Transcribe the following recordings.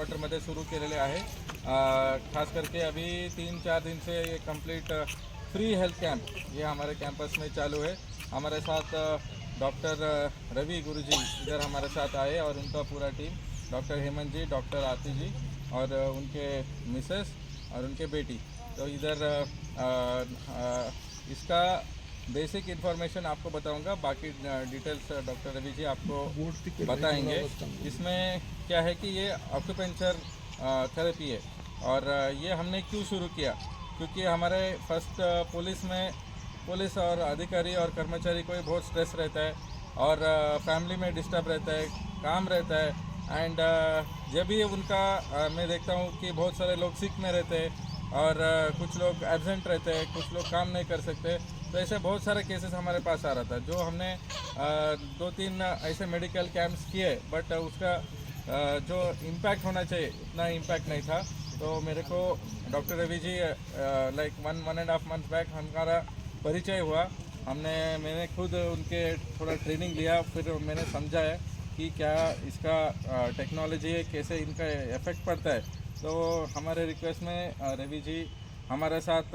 हेडक्वार्टरमध्ये सुरू आहे. अ, खास करके अभी तीन चार दिन से ये कंप्लीट फ्री हेल्थ कैंप ये हमारे कैंपस में चालू है. हमारे साथ डॉक्टर रवि गुरुजी इधर हमारे साथ आए और उनका पूरा team doctor Hemant ji doctor Aarti ji और उनके मिसेस और उनके बेटी. तो इधर इसका बेसिक इन्फॉर्मेशन आपको बताऊँगा बाकी डिटेल्स डॉक्टर रवि जी आपको बताएँगे। इसमें क्या है कि ये ऑक्यूपेंचर थेरेपी है और ये हमने क्यों शुरू किया? क्योंकि हमारे फ़र्स्ट पुलिस में पुलिस और अधिकारी और कर्मचारी को बहुत स्ट्रेस रहता है और फैमिली में डिस्टर्ब रहता है काम रहता है एंड जब भी उनका मैं देखता हूँ कि बहुत सारे लोग सिक में रहते हैं और कुछ लोग एबसेंट रहते हैं कुछ लोग काम नहीं कर सकते तो ऐसे बहुत सारे केसेस हमारे पास आ रहा था, जो हमने दो तीन ऐसे मेडिकल कैंप्स किए बट उसका जो इम्पैक्ट होना चाहिए उतना इम्पैक्ट नहीं था। तो मेरे को doctor Ravi ji like one one and half month back हमारा परिचय हुआ। हमने, मैंने खुद उनके थोड़ा ट्रेनिंग लिया, फिर मैंने समझा है कि क्या इसका टेक्नोलॉजी है, कैसे इनका इफ़ेक्ट पड़ता है। तो हमारे रिक्वेस्ट में रवि जी हमारे साथ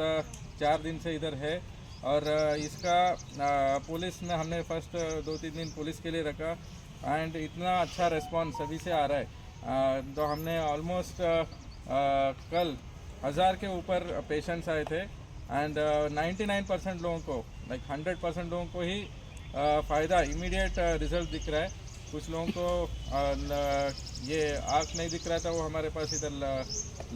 चार दिन से इधर है। और इसका पुलिस में हमने फ़र्स्ट दो तीन दिन पुलिस के लिए रखा एंड इतना अच्छा रिस्पॉन्स सभी से आ रहा है। तो हमने ऑलमोस्ट कल हज़ार के ऊपर पेशेंट्स आए थे एंड 99 परसेंट लोगों को लाइक 100 परसेंट लोगों को ही फ़ायदा इमीडिएट रिज़ल्ट दिख रहा है। कुछ लोगों को ये आँख नहीं दिख रहा था, वो हमारे पास इधर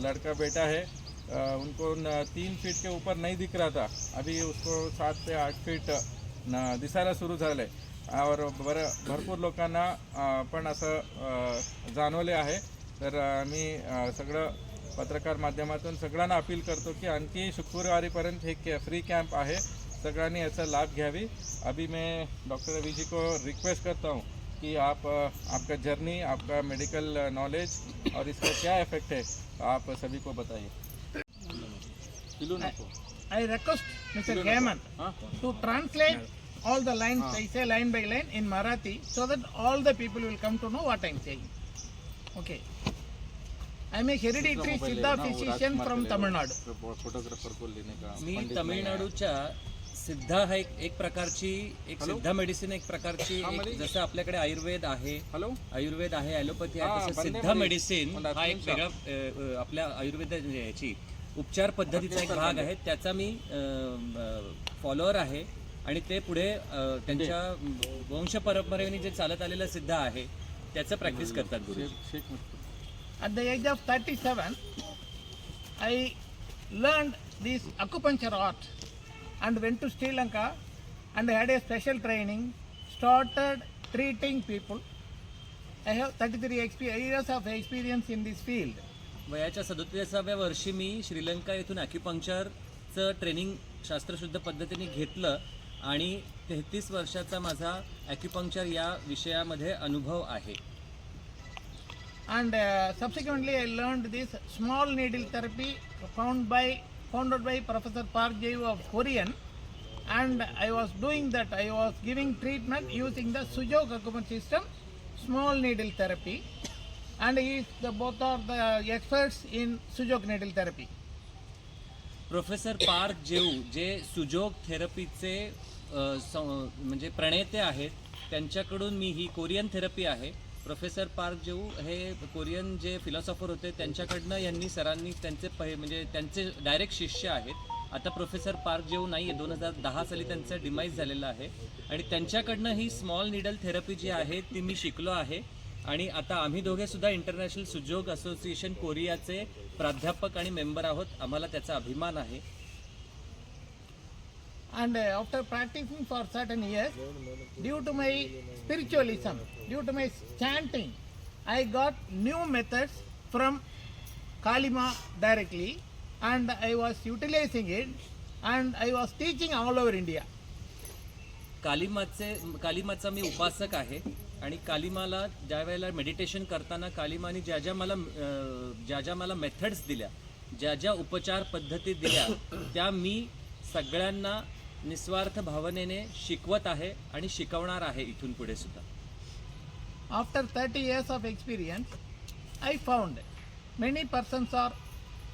लड़का बेटा है। उनको न तीन फीट के ऊपर नहीं दिख रहा था। अभी उसको सात ते आठ फीट दिसायला सुरू झालं आहे और बरं भरपूर लोकांना पण असं जाणवले आहे. तर मी सगळं पत्रकार माध्यमातून सगळ्यांना अपील करतो की आणखी शुक्रवारीपर्यंत हे कॅ फ्री कॅम्प आहे. सगळ्यांनी याचा लाभ घ्यावी. अभी मैं डॉक्टर रवि जी को रिक्वेस्ट करता हूँ कि आप आपका जर्नी आपका मेडिकल नॉलेज और इसका क्या इफेक्ट है आप सभी को बताइए। I request Mr. Hemant हाँ to translate all the lines, I say line by line in Marathi, so that all the people will come to know what I am saying. Okay. I am a hereditary Siddha physician from Tamil Nadu. मी तमिळनाडूच्या सिद्धा हा एक एक प्रकारची एक सिद्धा medicine एक प्रकारची एक जसं आपल्याकडे आयुर्वेद आहे हॅलो आयुर्वेद आहे ॲलोपॅथी हा, आहे तसं सिद्धा. मेडिसिन हा एक वेगळा अ, अ, आपल्या आयुर्वेद याची उपचार पद्धतीचा एक भाग आहे त्याचा मी फॉलोअर आहे. आणि ते पुढे त्यांच्या वंश परंपरेने जे चालत आलेलं सिद्ध आहे त्याचं प्रॅक्टिस करतात गुरु the age of thirty seven I learn this acupuncture art and went to Sri Lanka and had a special training started treating people I have thirty three XP years of experience in this field वयाच्या सदतीसाव्या वर्षी मी श्रीलंका येथून ॲक्युपंक्चरचं training शास्त्रशुद्ध पद्धतीने घेतलं आणि तेहतीस वर्षाचा माझा ॲक्युपंक्चर या विषयामध्ये अनुभव आहे. And subsequently I learn this small needle therapy found by found out by professor Park Jae Woo of Korean and I was doing that I was giving treatment using the Sujok अकुमर system small needle therapy and he is the both are the experts in Sujok needle therapy. Professor Park Jaewoo Jae Sujok थेरपीचे अ, सं- म्हणजे प्रणेते आहेत त्यांच्याकडून मी ही Korean therapy आहे. Professor Park Jaewoo हे Korean जे फिलॉसॉफर होते त्यांच्याकडनं यांनी सरांनी त्यांचे पहि म्हणजे त्यांचे डायरेक्ट शिष्य आहेत. आता प्रोफेसर पार्क जेऊ नाही आहे दोन हजार दहा साली त्यांचं डिमाईज झालेलं आहे. आणि त्यांच्याकडनं ही स्मॉल निडल थेरपी जी आहे ती मी शिकलो आहे. आणि आता आम्ही दोघे सुद्धा इंटरनॅशनल सुजोग असोसिएशन कोरियाचे प्राध्यापक आणि मेंबर आहोत आम्हाला त्याचा अभिमान आहे and uh, after practicing for certain years due to my spiritualism due to my chanting i got new methods from kalima directly and i was utilizing it and i was teaching all over india कालिमाचे कालिमाचा मी उपासक आहे आणि कालिमाला ज्या वेळेला meditation करताना कालिमाने ज्या ज्या मला ज्या ज्या मला मेथड्स दिल्या ज्या ज्या उपचार पद्धती दिल्या त्या मी सगळ्यांना निस्वार्थ भावनेने शिकवत आहे आणि शिकवणार आहे इथून पुढे सुद्धा. After thirty years of experience I found many persons are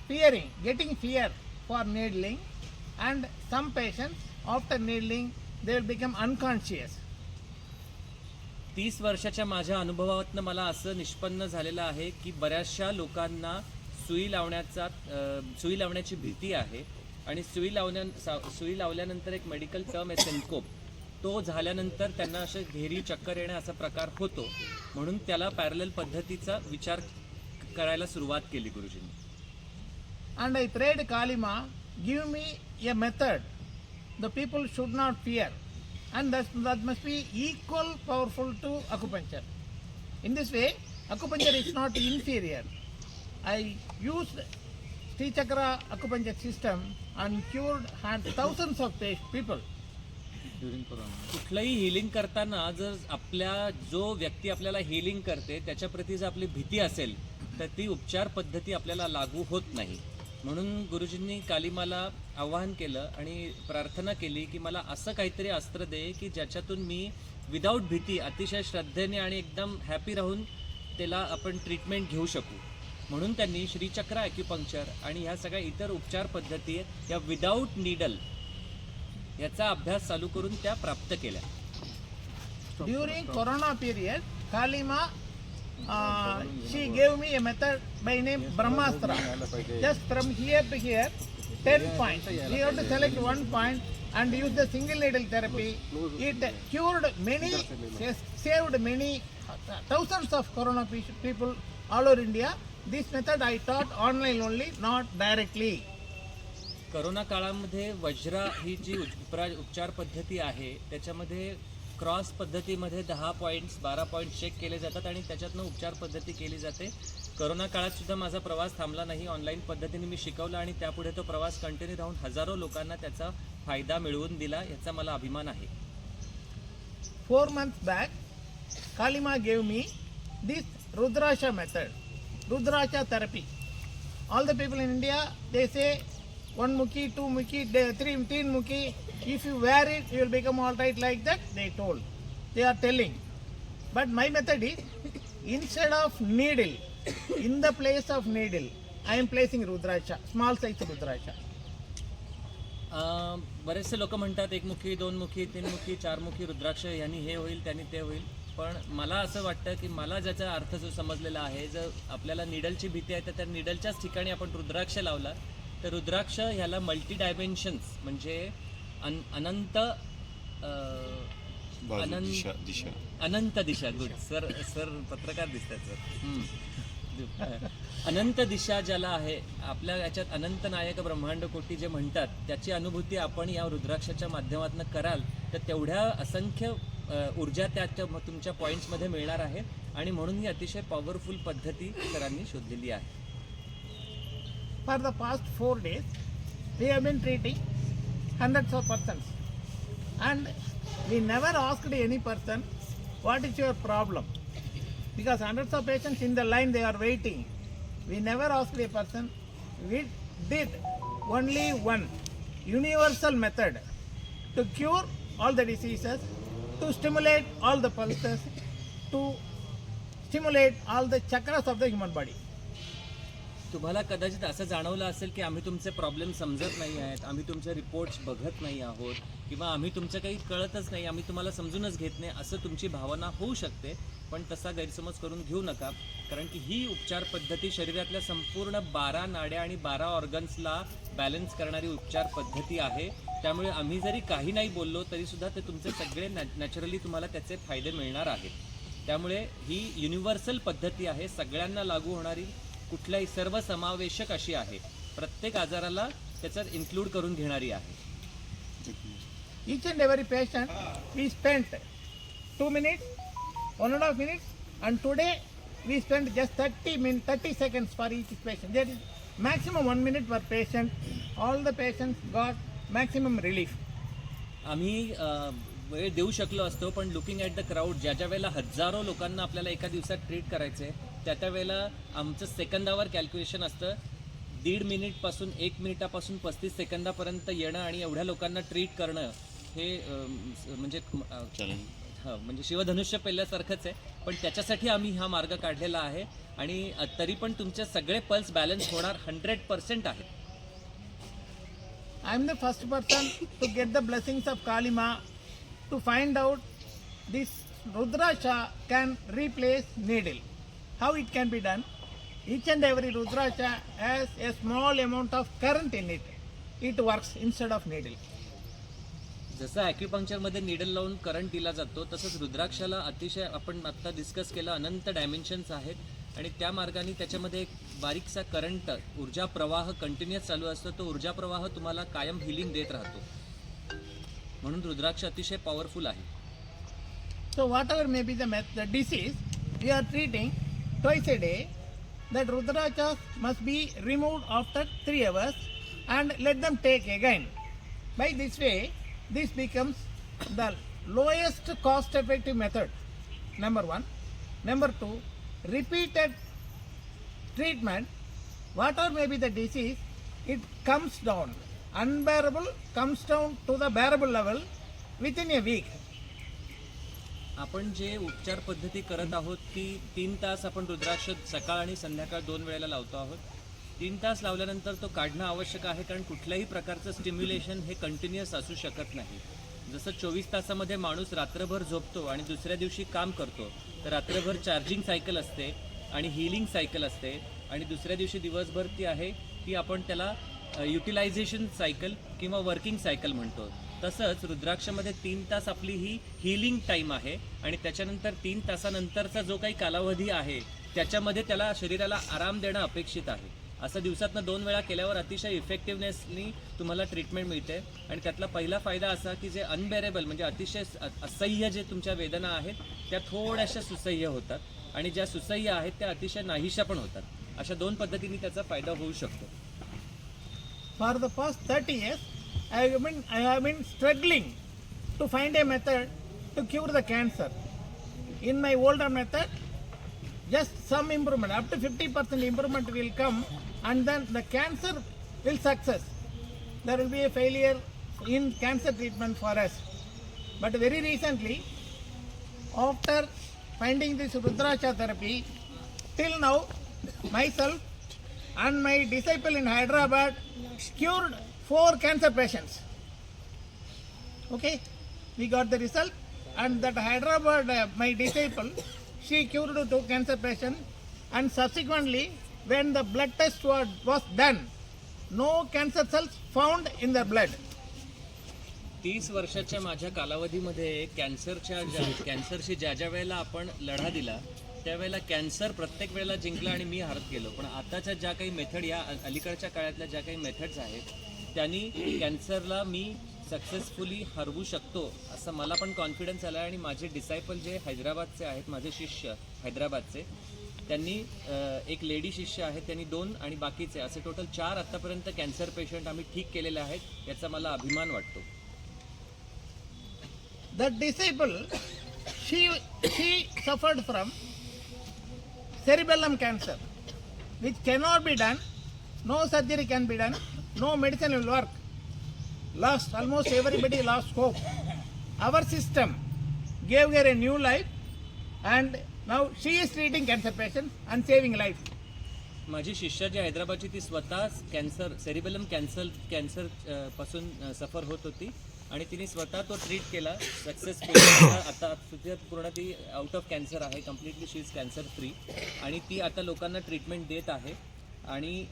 fearing getting fear for needling and some patients after needling they will become unconscious तीस वर्षाच्या माझ्या अनुभवातनं मला असं निष्पन्न झालेलं आहे की बऱ्याचशा लोकांना सुई लावण्याचा सुई लावण्याची भीती आहे. आणि सुई लावण्या सा- सुई लावल्यानंतर एक मेडिकल टर्म आहे सेन्कोप तो झाल्यानंतर त्यांना असे घेरी चक्कर येणे असा प्रकार होतो. म्हणून त्याला पॅरल पद्धतीचा विचार करायला सुरुवात केली गुरुजींनी. And I prayed Kalima, give me a method. The people should not fear. And that, that must be equal powerful to acupuncture. In this way, acupuncture is not inferior. I used Sri Chakra acupuncture system and cured hand- thousands of people. कुठलंही healing करताना जर आपल्या जो व्यक्ती आपल्याला healing करते त्याच्याप्रती जर आपली भीती असेल तर ती उपचार पद्धती आपल्याला लागू होत नाही म्हणून गुरुजींनी कालिमाला आवाहन केलं आणि प्रार्थना केली की मला असं काहीतरी अस्त्र दे की ज्याच्यातून मी विदाऊट भीती अतिशय श्रद्धेने आणि एकदम हॅपी राहून त्याला आपण ट्रीटमेंट घेऊ शकू. म्हणून त्यांनी श्रीचक्र ॲक्युपंक्चर आणि ह्या सगळ्या इतर उपचार पद्धती या विदाऊट निडल याचा अभ्यास चालू करून त्या प्राप्त केल्या. During corona period Kalima uh, she gave me a method by name Brahmastra. Just from here to here, 10 points. We have to select one point and use the single needle therapy. It cured many, saved many, thousands of corona people all over India. This method I taught online only, not directly. Corona काळामध्ये वज्रा ही जी उपरा उपचार पद्धती आहे त्याच्यामध्ये cross पद्धतीमध्ये दहा points बारा point check केले जातात आणि त्याच्यातनं उपचार पद्धती केली जाते. करोना काळात सुद्धा माझा प्रवास थांबला नाही. ऑनलाईन पद्धतीने मी शिकवला आणि त्यापुढे तो प्रवास कंटिन्यू राहून हजारो लोकांना त्याचा फायदा मिळवून दिला याचा मला अभिमान आहे. Four month back Kalima gave me this rudraksha method rudraksha therapy all the people in India they say one muki, two muki, de- three, teen mukhi. If you wear it, you will become all right like that. They told. They are telling. But my method is instead of needle, in the place of needle, I am placing Rudracha, small size Rudracha. Um, बरेचसे लोक म्हणतात एकमुखी दोनमुखी तीनमुखी चारमुखी रुद्राक्ष यांनी हे होईल त्यांनी ते होईल पण मला असं वाटतं की मला ज्याचा अर्थ जो समजलेला आहे जर आपल्याला निडलची भीती आहे तर त्या निडलच्याच ठिकाणी आपण रुद्राक्ष लावला तर रुद्राक्ष ह्याला मल्टी डायमेन्शन्स म्हणजे अन अनंत बाजू अनंत दिशा दिशा. अनंत दिशा. गुड सर सर पत्रकार दिसतात सर. अनंत दिशा ज्याला आहे आपल्या याच्यात अनंत नायक ब्रह्मांड कोटी जे म्हणतात त्याची अनुभूती आपण या रुद्राक्षाच्या माध्यमातून कराल तर तेवढ्या असंख्य ऊर्जा त्या त्या म- तुमच्या पॉईंट्समध्ये मिळणार आहे. आणि म्हणून ही अतिशय पॉवरफुल पद्धती सरांनी शोधलेली आहे. For the past four days, we have been treating hundreds of persons. And we never asked any person, what is your problem? Because hundreds of patients in the line, they are waiting. We never asked a person. We did only one universal method to cure all the diseases, to stimulate all the pulses, to stimulate all the chakras of the human body. तुम्हाला कदाचित असं जाणवलं असेल की आम्ही तुमचे problem समजत नाही आहेत आम्ही तुमचे रिपोर्ट्स बघत नाही आहोत किंवा आम्ही तुमचं काही कळतच नाही आम्ही तुम्हाला समजूनच घेत नाही असं तुमची भावना होऊ शकते पण तसा गैरसमज करून घेऊ नका. कारण की ही उपचार पद्धती शरीरातल्या संपूर्ण बारा नाड्या आणि बारा ऑर्गन्सला बॅलन्स करणारी उपचार पद्धती आहे. त्यामुळे आम्ही जरी काही नाही बोललो तरीसुद्धा ते तुमचे सगळे नॅ नॅचरली तुम्हाला त्याचे फायदे मिळणार आहेत. त्यामुळे ही युनिव्हर्सल पद्धती आहे सगळ्यांना लागू होणारी कुठल्याही सर्व समावेशक अशी आहे. प्रत्येक आजाराला त्याच्यात इन्क्लूड करून घेणारी आहे. Each and every patient we spent two minute one and half minute and today we spent just thirty min thirty second for each patient there is maximum one minute for patient all the patient got maximum relief आम्ही वेळ देऊ शकलो असतो पण looking at the crowd ज्या ज्या वेळेला हजारो लोकांना आपल्याला एका दिवसात ट्रीट करायचं आहे त्या त्या वेळेला आमचं सेकंदावर कॅल्क्युलेशन असतं. दीड मिनिटपासून एक मिनिटापासून पस्तीस सेकंदापर्यंत येणं आणि एवढ्या लोकांना ट्रीट करणं हे म्हणजे हा म्हणजे शिवधनुष्य पेल्यासारखंच आहे. पण त्याच्यासाठी आम्ही हा मार्ग काढलेला आहे आणि तरी पण तुमचे सगळे पल्स बॅलन्स होणार हंड्रेड पर्सेंट आहे. I am the first person to get the blessings of Kalima to find out this Rudraksha can replace needle. How it can be done? Each and every Rudraksha has a small amount of current in it. It works instead of needle. जसं ॲक्युपंक्चरमध्ये needle लावून current दिला जातो तसंच रुद्राक्षाला अतिशय आपण आत्ता discuss केलं अनंत dimensions आहेत आणि त्या मार्गाने त्याच्यामध्ये एक बारीकसा करंट ऊर्जा प्रवाह कंटिन्युअस चालू असतो तो ऊर्जा प्रवाह तुम्हाला कायम हिलिंग देत राहतो म्हणून रुद्राक्ष अतिशय पॉवरफुल आहे So whatever may be the meth- the disease, we are treating twice a day. That Rudrakshas must be removed after three hours and let them take again. By this way, this becomes the lowest cost effective method. Number one. Number two, repeated treatment, whatever may be the disease, it comes down. Unbearable comes down to the bearable level within a week. आपण जे उपचार पद्धती करत आहोत ती तीन तास आपण रुद्राक्ष सकाळ आणि संध्याकाळ दोन वेळेला लावतो आहोत. तीन तास लावल्यानंतर तो काढणं आवश्यक आहे कारण कुठल्याही प्रकारचं स्टिम्युलेशन हे कंटिन्युअस असू शकत नाही. जसं चोवीस तासामध्ये माणूस रात्रभर झोपतो आणि दुसऱ्या दिवशी काम करतो तर रात्रभर चार्जिंग सायकल असते आणि हिलिंग सायकल असते आणि दुसऱ्या दिवशी दिवसभर ती आहे ती आपण त्याला युटिलायझेशन सायकल किंवा वर्किंग सायकल म्हणतो. तसंच रुद्राक्षमध्ये तीन तास आपली ही हिलिंग टाईम आहे आणि त्याच्यानंतर तीन तासानंतरचा जो काही कालावधी आहे त्याच्यामध्ये त्याला शरीराला आराम देणं अपेक्षित आहे. असं दिवसातनं दोन वेळा केल्यावर अतिशय इफेक्टिव्हनेसनी तुम्हाला ट्रीटमेंट मिळते. आणि त्यातला पहिला फायदा असा की जे अनबेरेबल म्हणजे अतिशय असह्य जे तुमच्या वेदना आहेत त्या थोड्याशा सुसह्य होतात. आणि ज्या सुसह्य आहेत त्या अतिशय नाहीशा पण होतात. अशा दोन पद्धतीने त्याचा फायदा होऊ शकतो. For the first thirty years I have been, I have been struggling to find a method to cure the cancer. In my older method, just some improvement, up to 50% improvement will come, and then the cancer will success. There will be a failure in cancer treatment for us. But very recently, after finding this Rudraksha therapy, till now, myself and my disciple in Hyderabad cured four cancer patients. Okay, we got the result, and that Hyderabad, uh, my disciple, she cured two cancer patients, and subsequently, when the blood test was, was done, no cancer cells found in the blood. तीस वर्षाच्या माझ्या कालावधीमध्ये कॅन्सरच्या ज्या कॅन्सरशी ज्या ज्या वेळेला आपण लढा दिला त्यावेळेला कॅन्सर प्रत्येक वेळेला जिंकला आणि मी हारत गेलो पण आताच्या ज्या काही मेथड या अलीकडच्या काळातल्या ज्या काही मेथड्स आहेत त्यांनी कॅन्सरला मी सक्सेसफुली हरवू शकतो असं मला पण कॉन्फिडन्स आला आणि माझे डिसायपल जे हैदराबादचे आहेत माझे शिष्य हैदराबादचे त्यांनी एक लेडी शिष्य आहेत त्यांनी दोन आणि बाकीचे असे टोटल चार आत्तापर्यंत कॅन्सर पेशंट आम्ही ठीक केलेले आहेत याचा मला अभिमान वाटतो. The disable she she suffered from cerebellum cancer which cannot be done no surgery can be done No medicine will work. Lost almost everybody lost hope. Our system gave her a new life, and now she is treating cancer patients and saving life. माझी शिष्या जी हैदराबादची ती स्वतः cancer cerebellum cancer कॅन्सरपासून सफर होत होती आणि तिने स्वतः तो ट्रीट केला सक्सेसफुल आता सध्या पूर्ण ती आउट ऑफ कॅन्सर आहे completely she is cancer free आणि ती आता लोकांना ट्रीटमेंट देत आहे आणि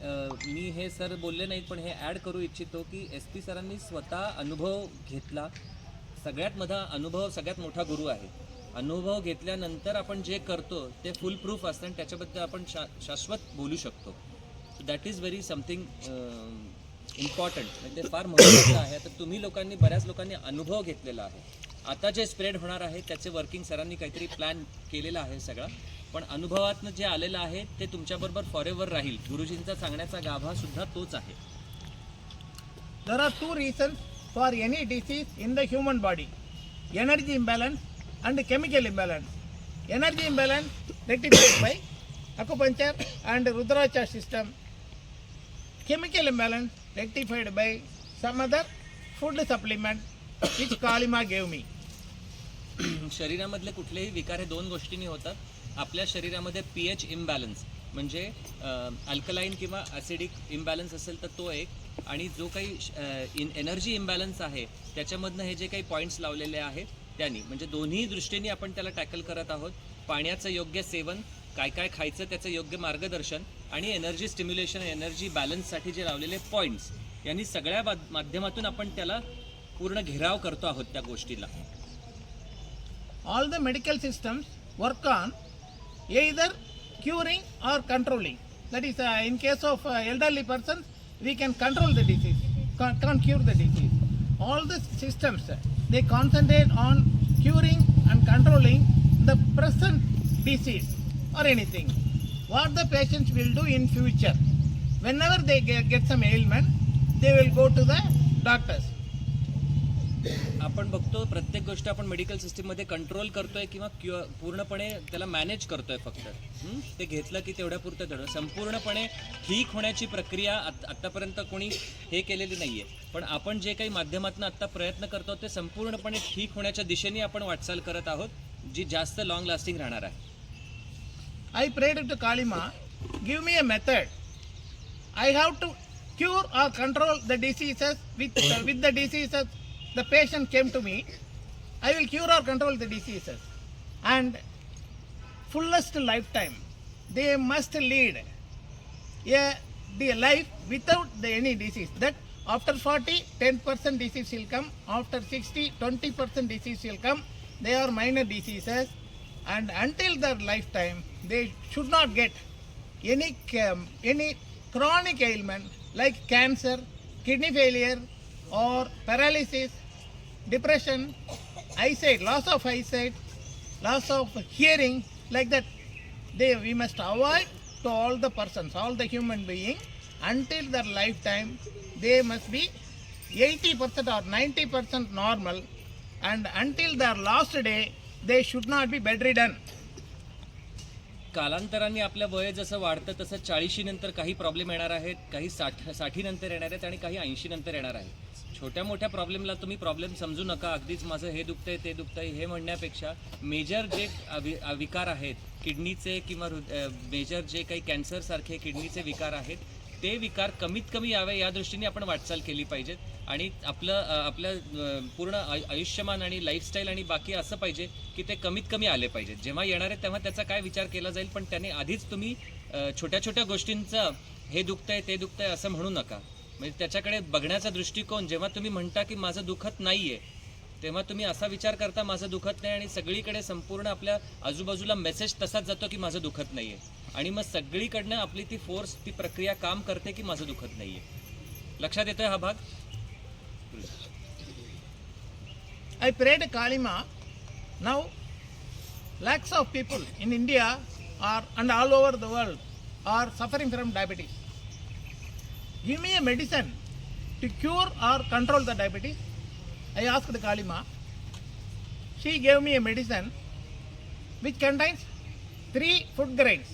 मी हे सर बोलले नाहीत पण हे ॲड करू इच्छितो की एस पी सरांनी स्वतः अनुभव घेतला. सगळ्यात मधा अनुभव सगळ्यात मोठा गुरु आहे. अनुभव घेतल्यानंतर आपण जे करतो ते फुल प्रूफ असतं आणि त्याच्याबद्दल आपण शा शाश्वत बोलू शकतो. That is very something important म्हणजे ते फार महत्त्वाचं आहे. तर तुम्ही लोकांनी बऱ्याच लोकांनी अनुभव घेतलेला आहे. आता जे स्प्रेड होणार आहे त्याचे वर्किंग सरांनी काहीतरी प्लॅन केलेला आहे सगळा. पण अनुभवात जे आलेलं आहे ते तुमच्याबरोबर फॉर एव्हर राहील. गुरुजींचा सांगण्याचा गाभा सुद्धा तोच आहे. There are two reason for any disease in the human body energy imbalance and chemical imbalance energy imbalance rectified by acupuncture and rudraksha system chemical imbalance rectified by some other food supplement each Kalima gave me शरीरामधले कुठलेही विकार हे दोन गोष्टींनी होतात. आपल्या शरीरामध्ये P H imbalance म्हणजे alkaline किंवा ॲसिडिक इम्बॅलन्स असेल तर तो एक. आणि जो काही इन एनर्जी इम्बॅलन्स आहे त्याच्यामधनं हे जे काही पॉईंट्स लावलेले आहेत त्यांनी म्हणजे दोन्ही दृष्टीने आपण त्याला टॅकल करत आहोत. पाण्याचं योग्य सेवन काय काय खायचं त्याचं योग्य मार्गदर्शन आणि एनर्जी स्टिम्युलेशन एनर्जी बॅलन्ससाठी जे लावलेले पॉईंट्स यांनी सगळ्या माध्यमातून आपण त्याला पूर्ण घेराव करतो आहोत त्या गोष्टीला. All the medical systems work on either curing or controlling. That is, uh, in case of uh, elderly persons, we can control the disease, can't, can't cure the disease. All the systems, uh, they concentrate on curing and controlling the present disease or anything. What the patients will do in future. Whenever they get, get some ailment, they will go to the doctors. आपण बघतो प्रत्येक गोष्ट आपण medical सिस्टीममध्ये control करतोय किंवा Q पूर्णपणे त्याला मॅनेज करतोय फक्त. ते घेतलं की तेवढ्या पुरतं तेवढं संपूर्णपणे ठीक होण्याची प्रक्रिया आत- आत्तापर्यंत कोणी हे केलेली नाहीये. पण आपण जे काही माध्यमातून आत्ता प्रयत्न करतो ते संपूर्णपणे ठीक होण्याच्या दिशेने आपण वाटचाल करत आहोत जी जास्त लॉंग लास्टिंग राहणार आहे. I prayed to Kalima, give me a method. I have to cure or control the diseases with, with the diseases. The patient came to me. I will cure or control the diseases. And fullest lifetime, they must lead a the life without the any disease. That after 40, 10% disease will come. After 60, 20% disease will come. They are minor diseases, and until their lifetime, they should not get any um, any chronic ailment like cancer, kidney failure, or paralysis, depression, eyesight, loss of eyesight, loss of hearing, like that. They we must avoid to all the persons, all the human being, until their lifetime. They must be 80% or 90% normal, and until their last day, they should not be bedridden. कालांतराने आपलं वय जसं वाढतं तसं चाळीशी नंतर काही problem येणार आहेत काही साठसाठी नंतर येणार आहेत आणि काही ऐंशी नंतर येणार आहेत छोट्या मोठ्या प्रॉब्लेमला तुम्ही प्रॉब्लेम समजू नका. अगदीच माझं हे दुखतंय ते दुखतंय हे म्हणण्यापेक्षा मेजर जे अवि- विकार आहेत किडनीचे किंवा मेजर जे काही कॅन्सरसारखे किडनीचे विकार आहेत ते विकार कमीत कमी यावे या दृष्टीने आपण वाटचाल केली पाहिजेत. आणि आपलं आपलं पूर्ण आयुष्यमान आणि लाईफस्टाईल आणि बाकी असं पाहिजे की ते कमीत कमी आले पाहिजेत. जेव्हा येणार आहे तेव्हा त्याचा काय विचार केला जाईल पण त्याने आधीच तुम्ही छोट्या छोट्या गोष्टींचं हे दुखतंय ते दुखतंय असं म्हणू नका. म्हणजे त्याच्याकडे बघण्याचा दृष्टिकोन जेव्हा तुम्ही म्हणता की माझं दुखत नाहीये तेव्हा तुम्ही असा विचार करता माझं दुखत नाही आणि सगळीकडे संपूर्ण आपल्या आजूबाजूला मेसेज तसाच जातो की माझं दुखत नाहीये आणि मग सगळीकडनं आपली ती फोर्स ती प्रक्रिया काम करते की माझं दुखत नाहीये लक्षात येतोय हा भाग I prayed Kalima. Now, lakhs of people in India are and all over the world are suffering from diabetes. Give me a medicine to cure or control the diabetes. I asked the Kalima. She gave me a medicine which contains three food grains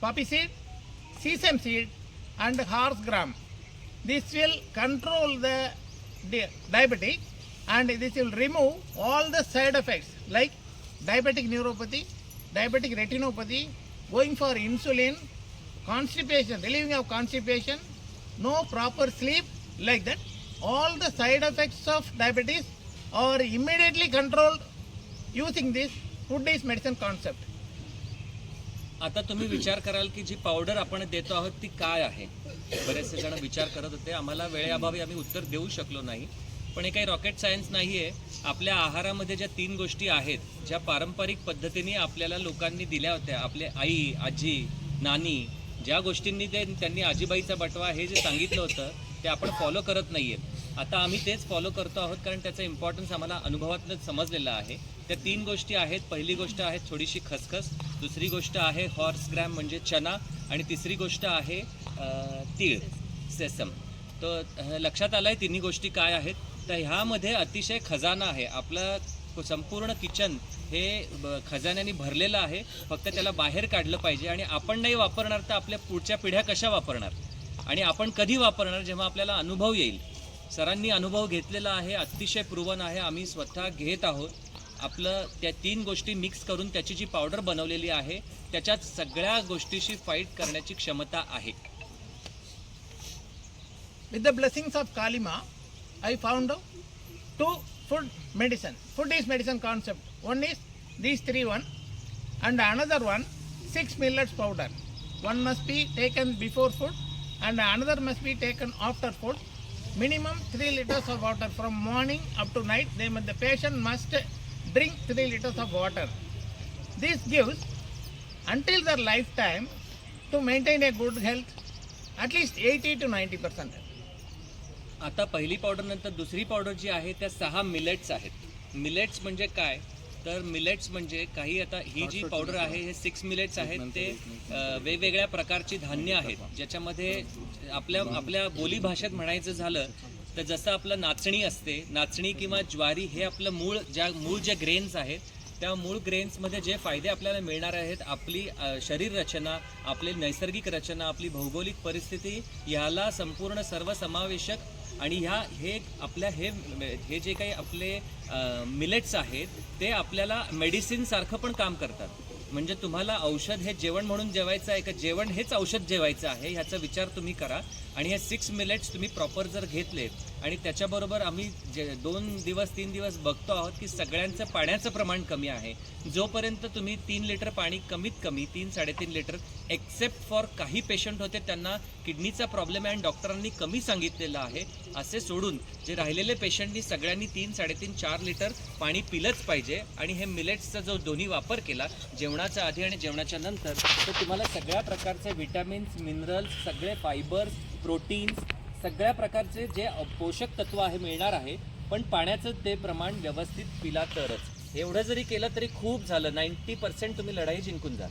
poppy seed, sesame seed, and horse gram. This will control the di- diabetic and this will remove all the side effects like diabetic neuropathy, diabetic retinopathy, going for insulin, constipation, relieving of constipation, no proper sleep, like that. All the side effects of diabetes are immediately controlled using this food is medicine concept. आता तुम्ही विचार कराल की जी powder आपण देतो आहोत ती काय आहे? बरेचसे जण विचार करत होते आम्हाला वेळेअभावी आम्ही उत्तर देऊ शकलो नाही. पण हे काही रॉकेट सायन्स नाही आहे आपल्या आहारामध्ये ज्या तीन गोष्टी आहेत ज्या पारंपरिक पद्धतीने आपल्याला लोकांनी दिल्या होत्या आपले आई आजी नानी ज्या गोष्टींनी ते त्यांनी आजीबाईचा बटवा हे जे सांगितलं होतं ते आपण फॉलो करत नाही आहेत आता आम्ही तेच फॉलो करतो आहोत कारण त्याचा इम्पॉर्टन्स आम्हाला अनुभवातनं समजलेला आहे. त्या तीन गोष्टी आहेत. पहिली गोष्ट आहे थोडीशी खसखस. दुसरी गोष्ट आहे हॉर्स ग्रॅम म्हणजे चना. आणि तिसरी गोष्ट आहे तीळ सेसम. तर लक्षात आलं आहे तिन्ही गोष्टी काय आहेत? तर ह्यामध्ये अतिशय खजाना आहे. आपलं संपूर्ण किचन हे ब- खजान्याने भरलेलं आहे. फक्त त्याला बाहेर काढलं पाहिजे. आणि आपण नाही वापरणार तर आपल्या पुढच्या पिढ्या कशा वापरणार? आणि आपण कधी वापरणार जेव्हा आपल्याला अनुभव येईल? सरांनी अनुभव घेतलेला आहे अतिशय प्रुवन आहे. आम्ही स्वतः घेत आहोत. आपलं त्या तीन गोष्टी मिक्स करून त्याची जी पावडर बनवलेली आहे त्याच्यात सगळ्या गोष्टीशी फाईट करण्याची क्षमता आहे. With the blessings of Kalima I found two food medicine food is medicine concept One is these three one, and another one six millets powder. One must be taken before food, and another must be taken after food. Minimum three liters of water from morning up to night. They, the patient must drink three liters of water. This gives until their lifetime to maintain a good health at least 80 to 90 percent. आता पहिली powder नंतर दुसरी powder जी आहे त्या सहा millets आहेत millets म्हणजे काय तर मिलेट्स म्हणजे काही आता ही जी पावडर आहे हे सिक्स मिलेट्स आहेत ते वेगवेगळ्या प्रकारची धान्य आहेत. ज्याच्यामध्ये आपल्या आपल्या बोली भाषेत म्हणायचं झालं तर जसं आपलं नाचणी असते नाचणी किंवा ज्वारी हे आपलं मूळ ज्या मूळ जे ग्रेन्स आहेत त्या मूळ ग्रेन्समध्ये जे फायदे आपल्याला मिळणार आहेत आपली शरीर रचना आपली नैसर्गिक रचना आपली भौगोलिक परिस्थिती ह्याला संपूर्ण सर्वसमावेशक आणि ह्या हे आपल्या हे हे जे काही आपले मिलेट्स आहेत ते आपल्याला मेडिसिनसारखं पण काम करतात. म्हणजे तुम्हाला औषध हे जेवण म्हणून जेवायचं आहे का? जेवण हेच औषध जेवायचं आहे ह्याचा विचार तुम्ही करा. आणि हे सिक्स मिलेट्स तुम्ही प्रॉपर जर घेतलेत आणि त्याच्याबरोबर आम्ही जे दोन दिवस तीन दिवस बघतो आहोत की सगळ्यांचं पाण्याचं प्रमाण कमी आहे. जोपर्यंत तुम्ही तीन लिटर पाणी कमीत कमी तीन साडेतीन लिटर एक्सेप्ट फॉर काही पेशंट होते त्यांना किडनीचा प्रॉब्लेम आहे आणि डॉक्टरांनी कमी सांगितलेलं आहे असे सोडून जे राहिलेले पेशंटनी सगळ्यांनी तीन साडेतीन चार लिटर पाणी पिलंच पाहिजे आणि हे मिलेट्सचा जो दोन्ही वापर केला जेवणाच्या आधी आणि जेवणाच्या नंतर तर तुम्हाला सगळ्या प्रकारचे विटॅमिन्स मिनरल्स सगळे फायबर्स प्रोटीन्स सगळ्या प्रकारचे जे पोषक तत्व आहे मिळणार आहे पण पाण्याचं ते प्रमाण व्यवस्थित पिला तरच. एवढं जरी केलं तरी खूप झालं नाईन्टी पर्सेंट तुम्ही लढाई जिंकून जाल.